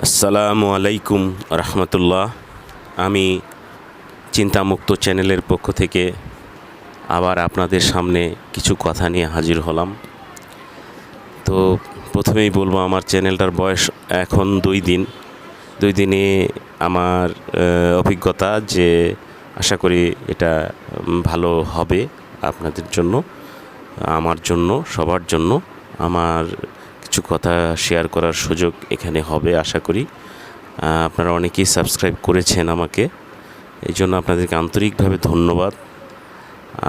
আসসালামু আলাইকুম রহমতুল্লাহ। আমি চিন্তামুক্ত চ্যানেলের পক্ষ থেকে আবার আপনাদের সামনে কিছু কথা নিয়ে হাজির হলাম। তো প্রথমেই বলব, আমার চ্যানেলটার বয়স এখন দুই দিন। দুই দিনে আমার অভিজ্ঞতা যে আশা করি এটা ভালো হবে আপনাদের জন্য, আমার জন্য, সবার জন্য। আমার কিছু কথা শেয়ার করার সুযোগ এখানে হবে, আশা করি। আপনারা অনেকেই সাবস্ক্রাইব করেছেন আমাকে। এই জন্য আপনাদেরকে আন্তরিকভাবে ধন্যবাদ।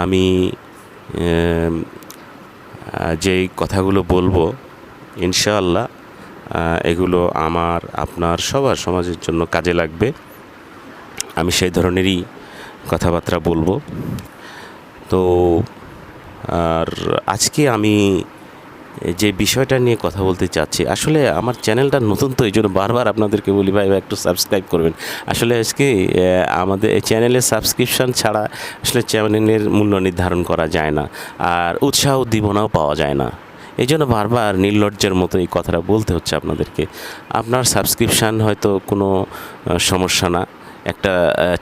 আমি যেই কথাগুলো বলব, ইনশাআল্লাহ এগুলো আমার, আপনার, সবার সমাজের জন্য কাজে লাগবে। আমি সেই ধরনেরই কথাবার্তা বলব। তো, আর আজকে আমি যে বিষয়টা নিয়ে কথা বলতে চাচ্ছি, আসলে আমার চ্যানেলটা নতুন তো এই জন্য বারবার আপনাদেরকে বলি, ভাই একটু সাবস্ক্রাইব করবেন। আসলে আজকে আমাদের এই চ্যানেলের সাবস্ক্রিপশন ছাড়া আসলে চ্যানেলের মূল্য নির্ধারণ করা যায় না, আর উৎসাহ উদ্দীপনাও পাওয়া যায় না। এই জন্য বারবার নির্লজ্জের মতো এই কথাটা বলতে হচ্ছে আপনাদেরকে। আপনার সাবস্ক্রিপশান হয়তো কোনো সমস্যা না, একটা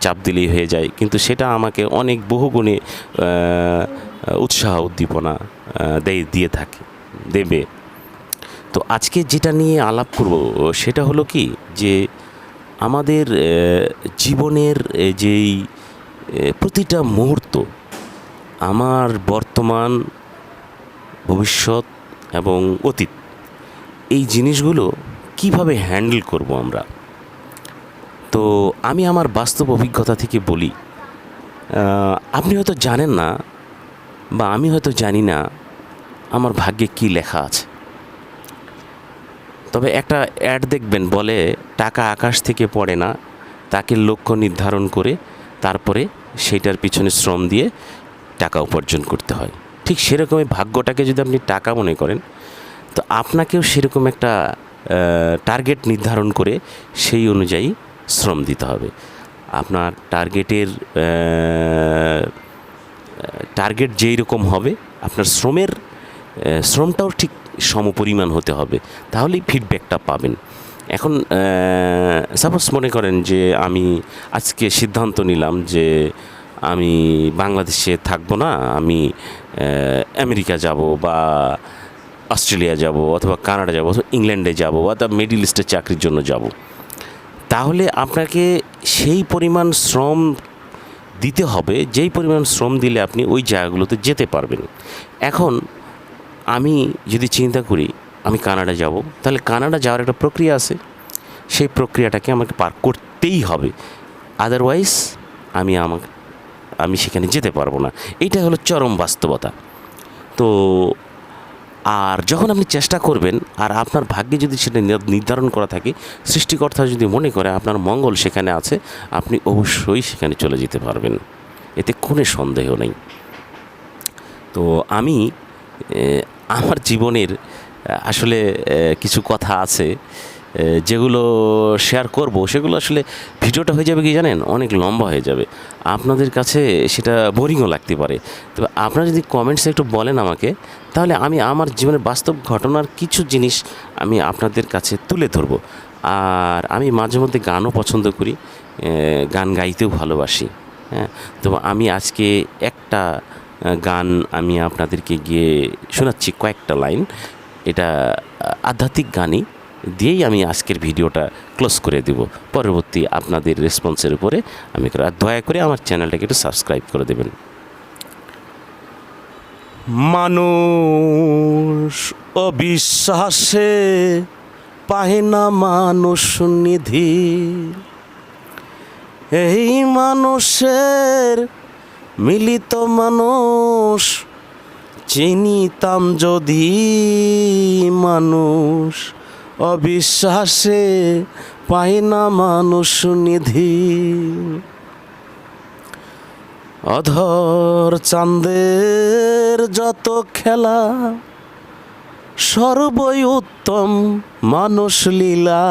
চাপ দিলেই হয়ে যায়, কিন্তু সেটা আমাকে অনেক বহুগুণে উৎসাহ উদ্দীপনা দেয় দিয়ে থাকে। দেবে। তো আজকে যেটা নিয়ে আলাপ করব, সেটা হলো কি যে আমাদের জীবনের যেই প্রতিটা মুহূর্ত, আমার বর্তমান, ভবিষ্যৎ এবং অতীত, এই জিনিসগুলো কীভাবে হ্যান্ডেল করব আমরা? তো আমি আমার বাস্তব অভিজ্ঞতা থেকে বলি আপনি হয়তো জানেন না বা আমি হয়তো জানি না আমার ভাগ্যে কি লেখা আছে? তবে একটা অ্যাড দেখবেন, বলে টাকা আকাশ থেকে পড়ে না, তাকে লক্ষ্য নির্ধারণ করে তারপরে সেইটার পিছনে শ্রম দিয়ে টাকা উপার্জন করতে হয়। ঠিক সেরকমই ভাগ্যটাকে যদি আপনি টাকা মনে করেন, তো আপনাকেও সেরকম একটা টার্গেট নির্ধারণ করে সেই অনুযায়ী শ্রম দিতে হবে। আপনার টার্গেটের টার্গেট যেই রকম হবে, আপনার শ্রমের শ্রমটাও ঠিক সমপরিমাণ হতে হবে। তাহলেই ফিডব্যাকটা পাবেন। এখন সাপোজ মনে করেন যে আমি আজকে সিদ্ধান্ত নিলাম যে আমি বাংলাদেশে থাকব না, আমি আমেরিকা যাব বা অস্ট্রেলিয়া যাব অথবা কানাডা যাব অথবা ইংল্যান্ডে যাব অথবা মিডিল ইস্টের চাকরির জন্য যাব। তাহলে আপনাকে সেই পরিমাণ শ্রম দিতে হবে, যেই পরিমাণ শ্রম দিলে আপনি ওই জায়গাগুলোতে যেতে পারবেন। এখন আমি যদি চিন্তা করি, আমি কানাডা যাব, তাহলে কানাডা যাওয়ার একটা প্রক্রিয়া আছে। সেই প্রক্রিয়াটাকে আমাকে পার করতেই হবে। আদারওয়াইজ আমি আমাকে, আমি সেখানে যেতে পারব না। এইটা হলো চরম বাস্তবতা। তো, আর যখন আপনি চেষ্টা করবেন, আর আপনার ভাগ্যে যদি সেটা নির্ধারণ করা থাকে, সৃষ্টিকর্তা যদি মনে করে আপনার মঙ্গল সেখানে আছে, আপনি অবশ্যই সেখানে চলে যেতে পারবেন। এতে কোনো সন্দেহ নেই। তো আমি আমার জীবনের আসলে কিছু কথা আছে যেগুলো শেয়ার করব, সেগুলো আসলে ভিডিওটা হয়ে যাবে কি জানেন? অনেক লম্বা হয়ে যাবে। আপনাদের কাছে সেটা বোরিংও লাগতে পারে। তবে আপনারা যদি কমেন্টসে একটু বলেন আমাকে, তাহলে আমি আমার জীবনের বাস্তব ঘটনার কিছু জিনিস আমি আপনাদের কাছে তুলে ধরবো। আর আমি মাঝে মধ্যে গানও পছন্দ করি গান গাইতেও ভালোবাসি হ্যাঁ? তো আমি আজকে একটা গান আমি আপনাদেরকে গিয়ে শোনাচ্ছি কয়েকটা লাইন। এটা আধ্যাত্মিক গানই দিয়েই আমি আজকের ভিডিওটা ক্লোজ করে দেব। পরবর্তী আপনাদের রেসপন্সের উপরে আমি দয়া করে আমার চ্যানেলটাকে একটু সাবস্ক্রাইব করে দেবেন। মানুষ অবিশ্বাসে পাহে না মানুষ নিধি। এই মানুষের মিলিত মানুষ, চিনিতাম যদি মানুষ, অবিশ্বাসে পায় না মানুষ নিধি। অধর চাঁদের যত খেলা, সর্বই উত্তম মানুষ লীলা।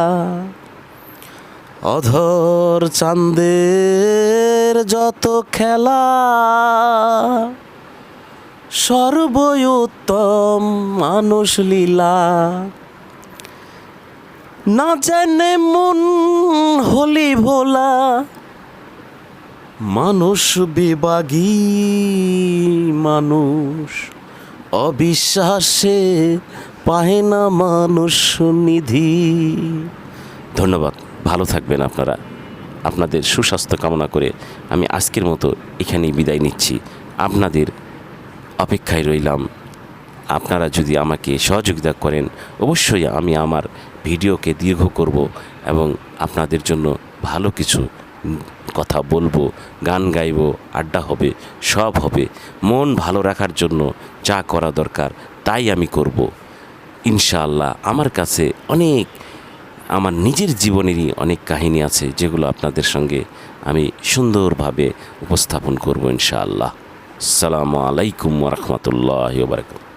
অধর চাঁদের যত খেলা, সর্বই উত্তম মানুষ লীলা। না জানে মন হলি ভোলা, মানুষ বিবাগী মানুষ। অবিশ্বাসে পায় না মানুষ নিধি। ধন্যবাদ, ভালো থাকবেন আপনারা। আপনাদের সুস্বাস্থ্য কামনা করে আমি আজকের মতো এখানেই বিদায় নিচ্ছি। আপনাদের অপেক্ষায় রইলাম। আপনারা যদি আমাকে সহযোগিতা করেন, অবশ্যই আমি আমার ভিডিওকে দীর্ঘ করব এবং আপনাদের জন্য ভালো কিছু কথা বলব, গান গাইব, আড্ডা হবে, সব হবে। মন ভালো রাখার জন্য যা করা দরকার তাই আমি করব। ইনশাআল্লাহ আমার কাছে অনেক আমার নিজের জীবনেরই অনেক কাহিনী আছে, যেগুলো আপনাদের সঙ্গে আমি সুন্দরভাবে উপস্থাপন করব ইনশাআল্লাহ। সালামু আলাইকুম রহমতুল্লাহ বারকাত